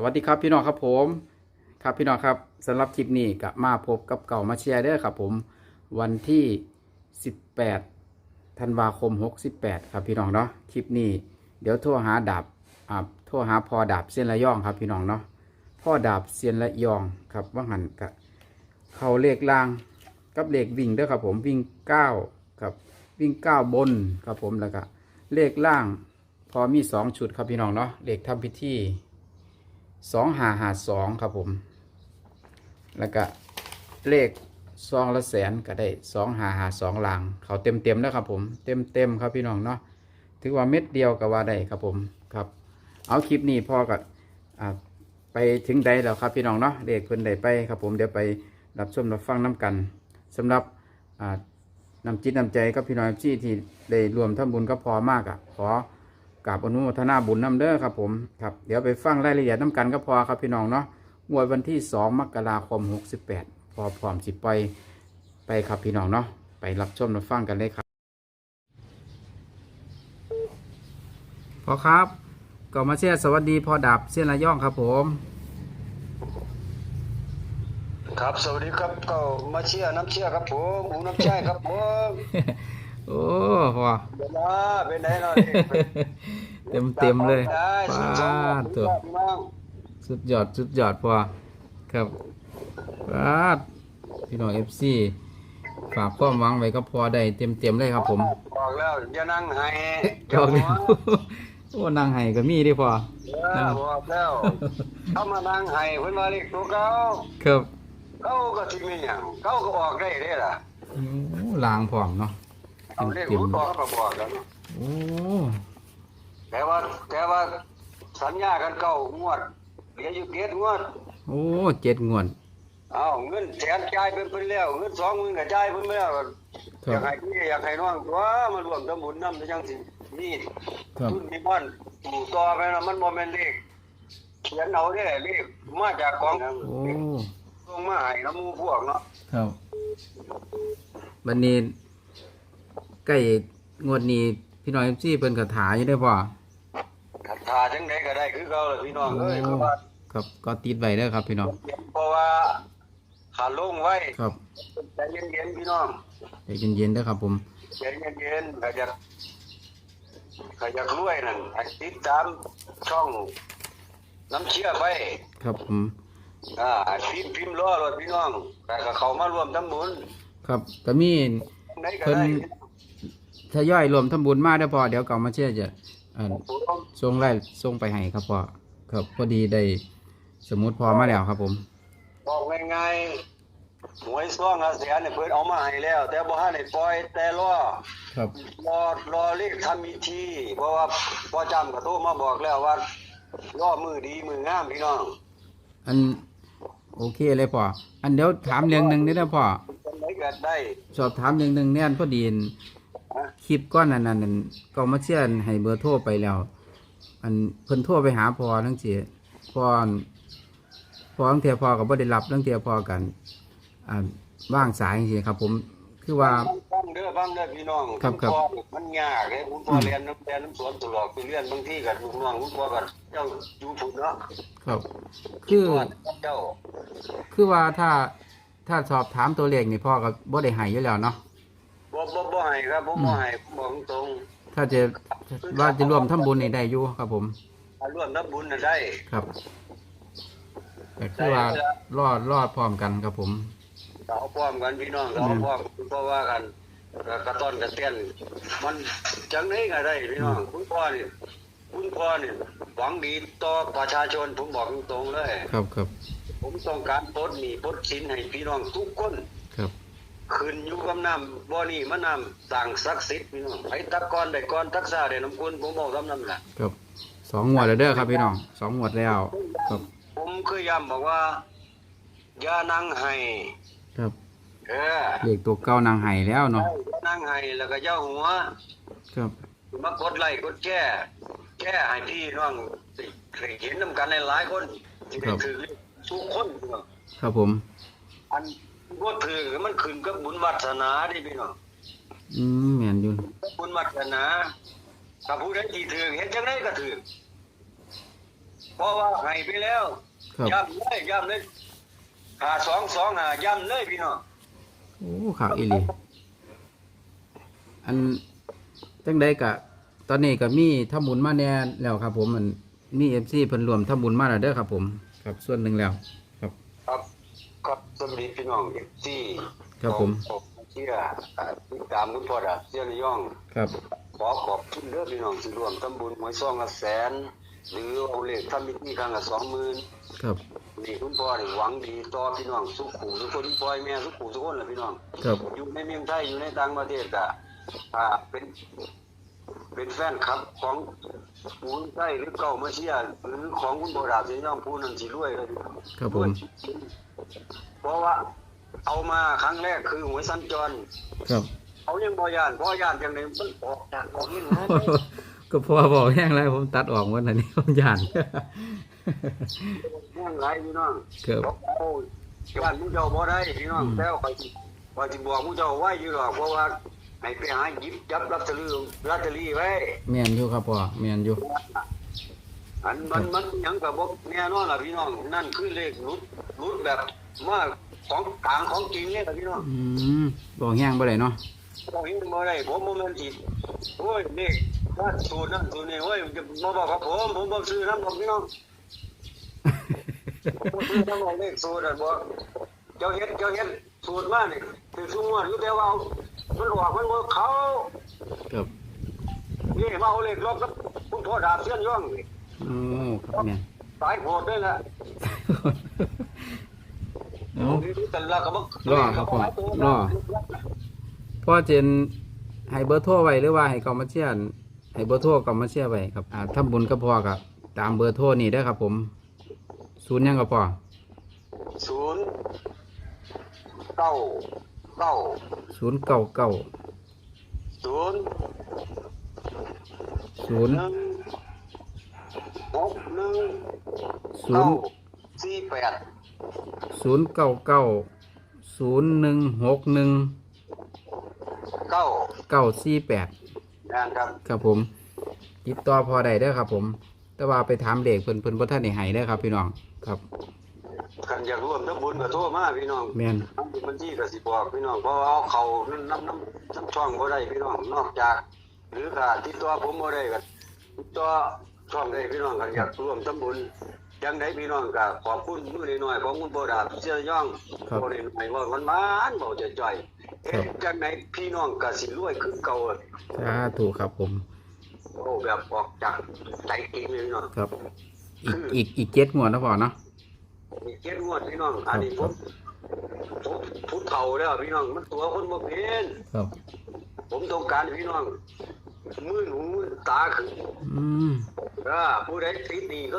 สวัสดีครับพี่น้องครับผมครับพี่น้องครับสำหรับคลิปนี้ก็มาพบกับเก่ามาเชียร์เด้อครับผมวันที่ 18ธันวาคม 68 ครับพี่น้องเนาะคลิปนี้เดี๋ยวโทรหาดาบอ่าโทรหาพอดาบเส้นระย่องครับพี่น้องเนาะพ่อดาบเส้นระย่องครับว่าหันกะเขาเลขล่างกับเลขวิ่งเด้อครับผมวิ่ง9ครับวิ่ง 9 บนครับผมแล้วก็เลขล่าง พอมีสองชุดครับพี่น้องเนาะเลขทำพิธี สองหาหาสองครับผม แล้วก็เลขซองละแสนก็ได้สองหาหาสองหลางเขาเต็มเต็มแล้วครับผม เต็มเต็มครับพี่น้องเนาะ ถือว่าเม็ดเดียวก็ว่าได้ครับผม ครับ เอาคลิปนี้พ่อก็อ่าไปถึงใดแล้วครับพี่น้องเนาะเด็กเพิ่นได้ไปครับผมเดี๋ยวไปรับชมรับฟังน้กันสำหรับอ่านำจิตนำใจกับพี่น้องที่ที่ได้รวมทำบุญก็พอมากอะขอ กราบอนุโมทนาบุญน้ำเด้อครับผมครับเดี๋ยวไปฟังรายละเอียดน้ำกันก็พอครับพี่น้องเนาะงวดวันที่2มกราคม68พอพร้อมสิไปไปครับพี่น้องเนาะไปรับชมรับฟังกันเลยครับพอครับก็มาเชียสวัสดีพอดับเส้นระย่องครับผม ครับสวัสดีครับก็มาเชียน้ำเชียครับผมหูน้ำใจครับผม โอ้พอเดี๋ยวนะเป็นไหนเนาะเต็มเต็มๆเลยได้ป้สุดยอาดดตัวสุดยอดสุดยอดพอครับป้าดพี่น้องเอฟซีฝากความหวังไว้ก็พอได้เต็มเต็มๆเลยครับ ผมบอกแล้วอย่านั่งให้จอกเลยโอ้นางไห้ก็มีเดิพอเออบอกแล้วเขามานั่งให้เพิ่นว่าเลขตัวเก่าครับเขาก็สิมีหยังเขาก็ออกได้เด้ล่ะ โอ้ลางพร้อมเนาะ เอาเลขเต็มรู้ๆตัวเขาก็บอกแล้วโอ้แต่ว่าแต่ว่าสัญญากันเก่างวดเหลืออยู่เจ็ดงวด โอ้เจ็ดงวดเอาเงินแสนจ่ายเพิ่นไปแล้วเงินสองหมื่นก็จ่ายเพิ่นไปแล้วคอรัยาบ กให้พี่อยากให้น้องตัวมารวมทำบุญนำจังสินี่ครับ ทุนนี่มันปู่ต่อไปนะมันบ่แม่นเลขเขียนเอาเด้เลขมาจากของโอ้ส่งมาให้น้ำหมู่พวกเนาะครับวันนี้ ใกล้งวดนี้พี่น้องเอฟซีเพิ่นกระถาอยู่ได้อพอถ้าทาจังไดก็ได้คือเก่าล่ะพี่น้องเอ้ยเพราะว่าครับก็ติดไว้เด้อครับ พี่น้องเพราะว่าขาลงไว้ครับใจเย็นๆพี่น้องใจเย็นๆเด้อครับ ผมใจเย็นๆก็จะก็จะรวยนั่นให้ติดตามช่องน้ำเชื่อไปครับผมอ่าพิมพ์พิมพ์รอรถพี่น้องแต่ก็เขามารวมทำบุญครับก็มี ไหนก็เพิ่นได้ ทยอยรวมทำบุญมาได้อพอเดี๋ยวเก่ามาเชื่อจะอ่าผมส่งไล่ส่งไปให้ครับพอครับพอดีได้สมุดพอมาแล้วครับผม บอกง่ายๆหวยซ่องละแสนเนี่ยเพิ่นเอามาให้แล้ว แต่บ่ทันได้ปล่อยแต่รอครับ รอรอเลขทำพิธีเพราะว่าพ่อจำก็โทรมาบอกแล้วว่ารอมือดีมืองามพี่น้องอันโอเคเลยพออันเดี๋ยวถามเรื่องหนึ่งนี่นะพ่อจังไดก็ได้ สอบถามเรื่องหนึ่งเนี่ยอันพอดีอันฮะ คลิปก้อนนั้นนั้นเก็มาเชื่อให้เบอร์โทรไปแล้ว อันเพิ่นโทรไปหาพอทั้งสี่พออันพอทั้งเทียพอกับบ่ได้รับทั้งเทียพอกันอ่าว่างสายจริงๆครับ ผมคือว่าฟังเด้อฟังเด้อพี่น้องครับครับณพ่อมันยากเลยคุณพ่อเรียนน้ำเรียนน้ำสวนตลอดไปเรียนบางทีกับลูกน้องคุณพ่อก็เจ้าอยู่ผุดเนาะครับ คือเจ้าคือว่าถ้าถ้าสอบถามตัวเลขนี่พ่อก็บ่ได้ให้อยู่แล้วเนาะ บ่บ่บ่ให้ครับบ่บ่ให้บอกตรงถ้าจะว่าจะร่วมทำบุญนี่ได้อยู่ครับ ผมถ้าร่วมทำบุญน่ะได้ครับแต่คือว่ารอดรอดพร้อมกันครับผมเอาพร้อมกันพี่น้องเอาพร้อมเพราะว่ากันก็กระต้อนกระเต้นมันจังไดก็ได้พี่น้องคุณพ่อนี่คุณพ่อนี่หวังดีต่อประชาชนผมบอกตรงๆเลย ครับครับผมต้องการปลดหนี้ปลดสินให้พี่น้องทุกคนครับ ขึ้นอยู่กับน้ำบ่อนี่มันน้ำต่างศักดิ์สิทธิ์พี่น้องไผตักก้อนได้ก้อนตักซาได้น้ำคุณผมบอกคำนั้นแหละครับสองงวดแล้วเด้อครับพี่น้องสองงวดแล้ว ครับ ผมเคยย้ำบอกว่าอย่านั่งให้ครับเออเลขตัวเก้านางไห้แล้วเนาะอย่านั่งให้แล้วก็อย่าหัว ครับมากดไลค์กดแชร์แชร์ให้พี่น้องได้เห็นนำกันหลายๆคนที่ได้ถือทุกคนพี่น้องครับผม อัน บ่ถือมันขึ้นกับบุญวาสนาเดิพี่น้องอืมแม่นอยู่บุญวาสนาถ้าผู้ใดที่ถือเฮ็ดจังไดก็ถือเพราะว่าให้ไปแล้วครับย้ำเลยย้ำเลยหาสองสองหาย้ำเลยพี่น้องโอ้ข่าวอีหลีอันจังใดกะ ตอนนี้ก็มีทำบุญมาแน่แล้วครับ ผมมันมีเอฟซีเพิ่นรวมทำบุญมาแล้วเด้อครับ ผม ครับส่วนหนึ่งแล้วครับครับ ครับสวัสดีพี่น้องที่ครับผม เชื่ออ่าติดตามคุณพ่อดาเชื่อในย่อง ครับ ขอขอบคุณเด้อพี่น้องที่ร่วมทำบุญหวยซองละแสน หรือเอาเลขทำมิตรครั้งละสองหมื่นครับ นี่คุณพ่อนี่หวังดีต่อพี่น้องสุขุมทุกคนพ่อยแม่สุขุมทุกคนแหละพี่น้อง ครับ อยู่ในเมืองไทยอยู่ในต่างประเทศก็อ่าเป็น เป็นแฟนคลับของปูนไทยหรือเก่ามาเชียร์หรือของคุณโบราณเสียย่อมผู้นั้นสิรวยเลยครับผมเพราะว่า เอามาครั้งแรกคือหวยสัญจรครับเขายังบ่ยานเพราะยานจังไดมันออกจากของนี่นะก็พอบอกแห้งแล้วผมตัดออกวันนี้ผมย่านแม่งไรพี่น้องครับโอ้ยยานมึงเจ้าบ่ได้พี่น้องอืมแล้วไปไปสิบอกมึงเจ้าไว้อยู่หรอกเพราะว่าให้ไปหาหยิบจับลอตเตอรี่ลอตเตอรี่ไว้แม่นอยู่ครับพ่อแม่นอยู่ อันมันมันหยังกับบ่แน่นอนล่ะพี่น้องนั่นคือเลขรุดรุดแบบมาของกลางของจริงเนี่ยล่ะพี่น้องอืมบอกแห้งบ่ได้เนาะบ่เห็นบ่ได้ผมบ่แม่นสิโอ้ยเลขนั่นสูตรนั่นสูตรนี่โอ้ยจะมาบอกกับผมผมบ่ซื้อนำหรอกพี่น้องผมซื้อนำเอาเลขสูตรนั่นบ่เจ้าเฮ็ดเจ้าเฮ็ดสูตรมานี่คือสูงวดอยู่แต่ว่าเอามันออกมันบ่เข้าครับนี่มาเอาเลขลบกับคุณพ่อดาบเสียนย่องนี่ โอ้ครับแม่นสายโหดด้วยล่ะเอา แต่ละก็บ่รอครับผมรอ พ่อเจนให้เบอร์โทรไว้หรือว่าให้เขามาเชียร์ให้เบอร์โทรเขามาเชียร์ไว้ครับอ่าทำบุญก็พอกับ ตามเบอร์โทรนี่ได้อครับ ผมศูนย์หยังก็พอศูนย์เก้าเก้าศูนย์เก้าเก้าศูนย์ศูนย์หนึ่ง หกหนึ่งศูเก้านย์สี่แปดศูนย์เก้าเก้าศูนย์หนึ่งหกหนึ่งเก้าเก้าสี่แปดงานครับครับผม ติดต่อพอได้เด้อครับผม แต่ว่าไปถามเด็กเพิ่นเพิ่นบ่ทันได้ให้เด้อครับ พี่น้องครับกันอยากร่วมทั้งบุญกับโทษมาพี่น้องแม่นทำบัญชีกับสิบอกพี่น้องเพราะว่าเอาเขาน้ำน้ำน้ำช่องบ่ได้พี่น้องนอกจาก หรือก็ติดต่อผมบ่ได้ก็ติดต่อ ช่องได้พี่น้องกันอยากร่วมทำบุญจังไดพี่น้องก็ขอบคุณมือน้อยๆของคุณโบดาบเชื่อย่องครับบ่ได้หมายว่ามันมันบ่จะจ่อยครัเฮ็บดจังไดพี่น้องก็สิรวยคือเก่าสาธุครับผมโอ้แบบออกจากใจจริงเลยพี่น้องครับ อีกอีกอีกเจ็ดงวดนะพ่อเนาะมีเจ็ดงวดพี่น้องอันนี้ผมผมผู้เฒ่าแล้วพี่น้องมันตัวคนบ่เป็นครับผมต้องการพี่น้อง มื่นหูมื่นตาขึ้นอืมอ่าผู้ใดติดหนีก็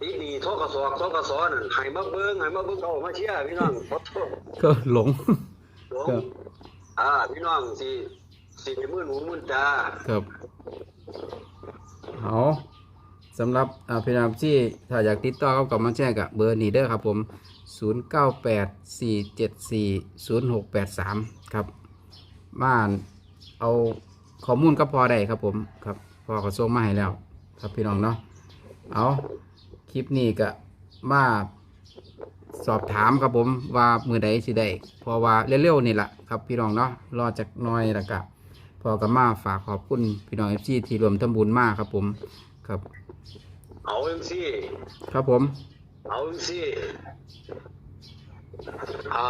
ติดหนีทกสทกสนั่นให้มาเบิ่งให้มาเบิ่งเอามาเชียร์พี่น้องขอโทษก็หลงหลวงครับอ่าพี่น้องสิสิให้มื่นหูมื่นตาครับเอาสำหรับอ่าพี่น้องที่ถ้าอยากติดต่อกับกับมาแจ้งกับเบอร์นี้เด้อครับผม 0984740683 ครับบ้านเอา ข้อมูลก็พอได้ครับผมครับพอเขาส่งมาให้แล้ว ครับพี่น้องเนาะเอาคลิปนี้ก็มาสอบถามครับผมว่ามือใดสิได้เพราะว่าเร็วๆนี่แหละครับพี่น้องเนาะรอจากหน้อยแล้วก็พอกับมาฝากขอบคุณพี่น้องเอฟซีที่รวมทำบุญมากครับผมครับ เอาจังซี่ครับผม เอาจังซี่อ่า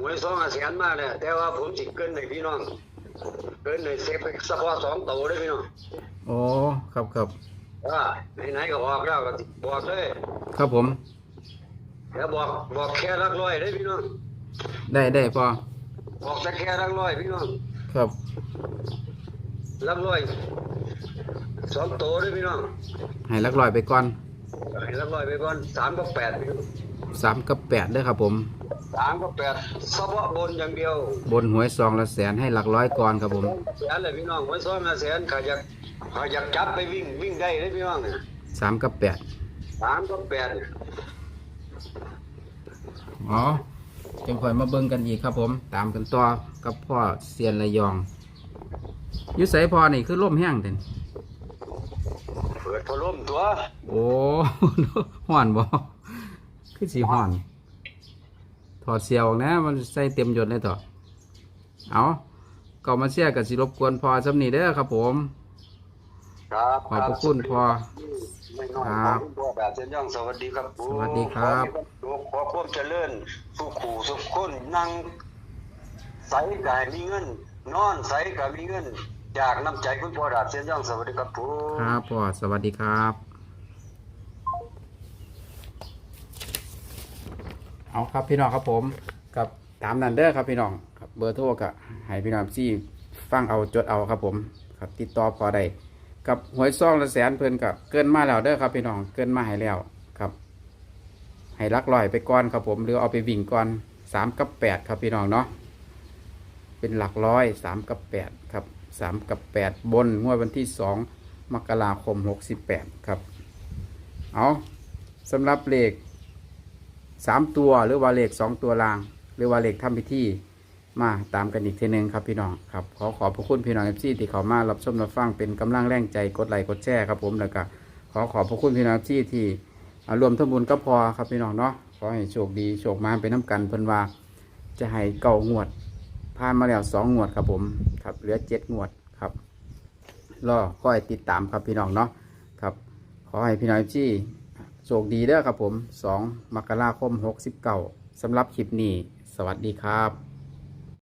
หวยสองแสนมาเนี่ยแต่ว่าผมสิเกินให้พี่น้อง เกินให้เซฟไปเฉพาะสองตัวเด้อพี่น้องโอ้ครับครับอ่าไหนๆก็บอกแล้วก็สิบอกเลยครับผมแล้วบอกบอกแค่รักร้อยได้พี่น้องได้ได้พอบอกแต่แค่รักร้อยพี่น้องครับรักร้อยสองโตได้พี่น้องให้ลักลอยไปก่อนให้รักร้อยไปก่อนสามกับแปดพี่น้องสามกับแปดเด้อครับผม สามกับแปดเฉพาะบนอย่างเดียวบนหวยซองละแสนให้หลักร้อยก่อนครับผม แสนเลยพี่น้องไว้ซ้อมมาแสนขาอยากขาอยากจับไปวิ่งวิ่งได้เลยพี่น้องเนี่ยสามกับแปดสามกับแปดเนี่ยอ๋อจังค่อยมาเบิ่งกันอีกครับผม ตามกันต่อกับพ่อเซียนระยองอยุใสพอนี่คือล่มแห้งเด่นเปิดพัดลมตัว โอ้ ห่อนบ่คือสีห่อน ถอดเสียออกนะ มันใส่เต็มยศเลยต่อเอาก็มาเชียร์กับสิรบกวนพอสำนีเด้อครับผม ครับขอบพระคุณพอ ไม่น้อยครับ ขอบคุณพ่อแบบเส้นย่องสวัสดีครับผมสวัสดีครับ ขอขอความเจริญสุขูสุขคนนั่งใสกายมีเงิน นอนใสกายมีเงิน จากน้ำใจคุณพ่อดาบเส้นย่องสวัสดีครับผม ครับพ่อสวัสดีครับ เอาครับพี่น้องครับผมกับตามนันเด้อครับพี่น้องครับเบอร์โทรกับให้พี่น้องที่ฟังเอาจดเอาครับผมครับติดต่อพอได้กับหวยซองละแสนเพิ่นกับเกินมาแล้วเด้อครับพี่น้องเกินมาให้แล้วครับ ให้ลักลอยไปก่อนครับผมหรือเอาไปวิ่งก่อนสามกับแปดครับพี่น้องเนาะเป็นหลักร้อยสามกับแปดครับสามกับแปดบนงวดวันที่สองมกราคมหกสิบแปดครับเอาสำหรับเลข สามตัวหรือว่าเลขสองตัวราง หรือว่าเลขทำพิธีมาตามกันอีกทีหนึงครับพี่น้องครับขอขอบพระคุณพี่น้องเอฟซีที่เขามารับชมรับฟังเป็นกำลังแรงใจกดไลค์กดแชร์ครับผมแล้วก็ขอขอบพระคุณพี่น้องเอฟซีที่รวมทั้งบุญก็พอครับพี่น้องเนาะขอให้โชคดีโชคมาเป็นน้ำกันเพิ่นว่าจะให้เก่างวดผ่านมาแล้วสองงวดครับผมครับเหลือเจ็ดงวดครับรอคอยติดตามครับพี่น้องเนาะครับ ขอให้พี่น้องที่ โชคดีเด้อครับผม 2 มกราคม 69สำหรับคลิปนี้ สวัสดีครับ